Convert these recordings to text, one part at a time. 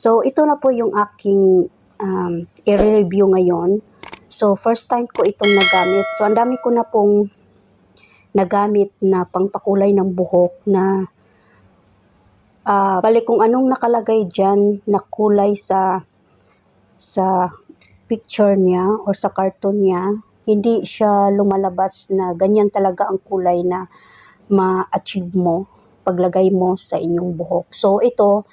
So, ito na po yung aking um, i-review ngayon. So, first time ko itong nagamit. So, ang dami ko na pong nagamit na pangpakulay ng buhok na ah balik kung anong nakalagay dyan na kulay sa sa picture niya or sa cartoon niya, hindi siya lumalabas na ganyan talaga ang kulay na ma-achieve mo paglagay mo sa inyong buhok. So, ito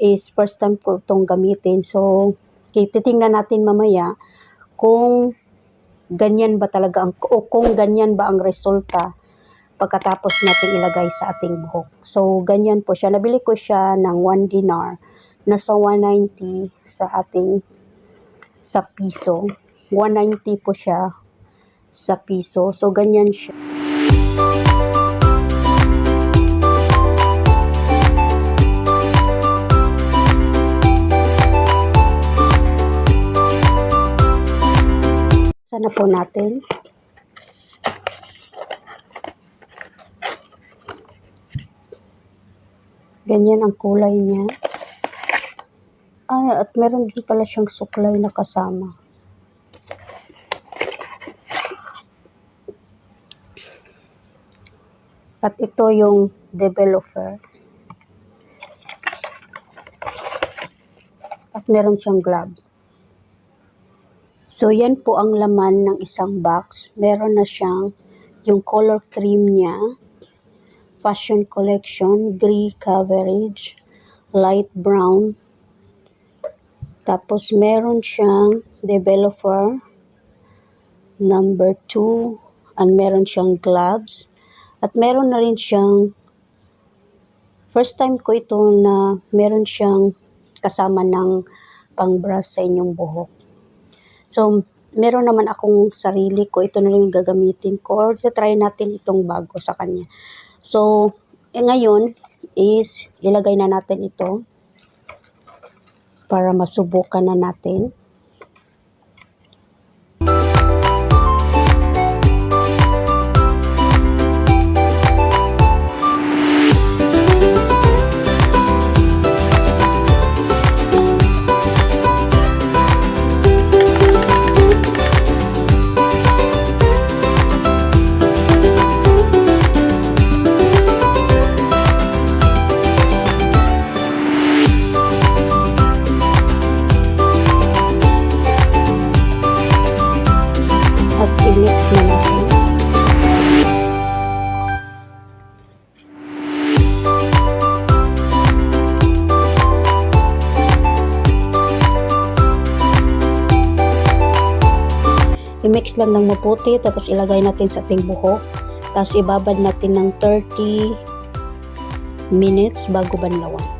is first time ko itong gamitin. So, titingnan natin mamaya kung ganyan ba talaga ang, o kung ganyan ba ang resulta pagkatapos natin ilagay sa ating buhok. So, ganyan po siya. Nabili ko siya ng 1 dinar. Nasa 190 sa ating sa piso. 190 po siya sa piso. So, ganyan siya. Sana po natin. Ganyan ang kulay niya. Ay, at meron din pala siyang suklay na kasama. At ito yung developer. At meron siyang gloves. So, yan po ang laman ng isang box. Meron na siyang yung color cream niya, fashion collection, gray coverage, light brown. Tapos, meron siyang developer number 2 and meron siyang gloves. At meron na rin siyang first time ko ito na meron siyang kasama ng pang-brush sa inyong buhok. So, meron naman akong sarili ko. Ito na rin yung gagamitin ko. Or try natin itong bago sa kanya. So, eh, ngayon is ilagay na natin ito para masubukan na natin. I-mix lang ng maputi tapos ilagay natin sa ating buhok. Tapos ibabad natin ng 30 minutes bago banlawan.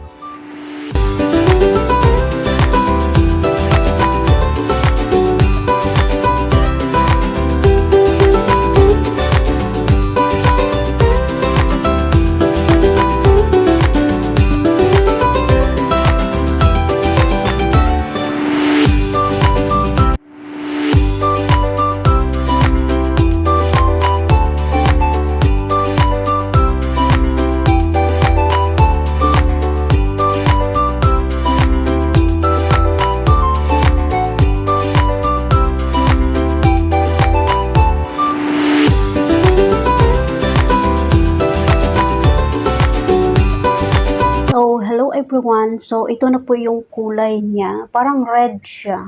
Everyone. So, ito na po yung kulay niya. Parang red siya.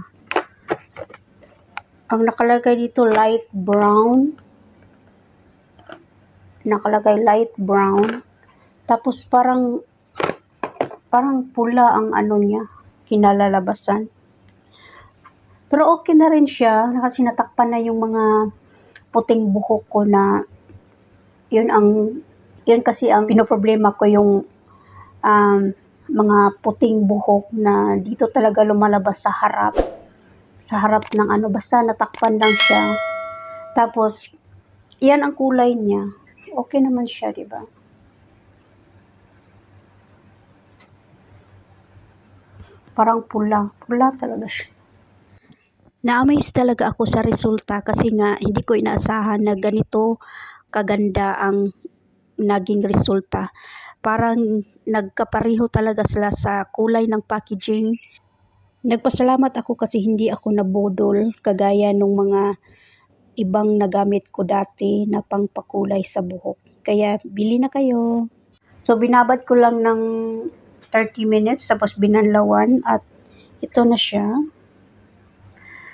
Ang nakalagay dito, light brown. Nakalagay light brown. Tapos parang, parang pula ang ano niya, kinalalabasan. Pero okay na rin siya, kasi natakpan na yung mga puting buhok ko na, yun ang, yun kasi ang pinoproblema ko yung um, mga puting buhok na dito talaga lumalabas sa harap. Sa harap ng ano, basta natakpan lang siya. Tapos, yan ang kulay niya. Okay naman siya, di ba? Parang pula. Pula talaga siya. Na-amaze talaga ako sa resulta kasi nga hindi ko inaasahan na ganito kaganda ang naging resulta parang nagkapareho talaga sila sa kulay ng packaging. Nagpasalamat ako kasi hindi ako nabudol kagaya nung mga ibang nagamit ko dati na pangpakulay sa buhok. Kaya bili na kayo. So binabad ko lang ng 30 minutes tapos binanlawan at ito na siya.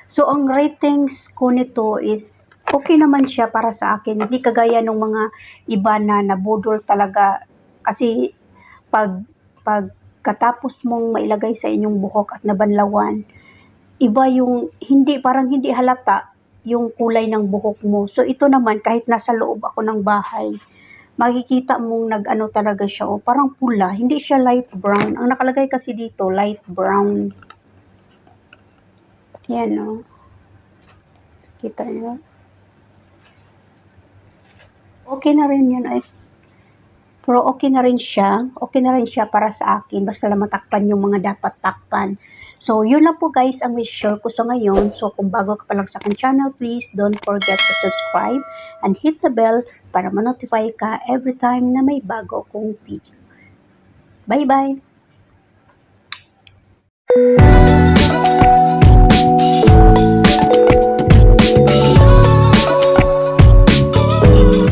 So ang ratings ko nito is okay naman siya para sa akin. Hindi kagaya ng mga iba na nabudol talaga kasi pag pag katapos mong mailagay sa inyong buhok at nabanlawan, iba yung hindi parang hindi halata yung kulay ng buhok mo. So ito naman kahit nasa loob ako ng bahay, makikita mong nag-ano talaga siya o parang pula, hindi siya light brown. Ang nakalagay kasi dito light brown. Yan o. Kita niyo. Okay na rin yan ay. Pero okay na rin siya. Okay na rin siya para sa akin. Basta lang matakpan yung mga dapat takpan. So, yun lang po guys ang may share ko sa ngayon. So, kung bago ka pa lang sa akin channel, please don't forget to subscribe and hit the bell para ma-notify ka every time na may bago kong video. Bye-bye!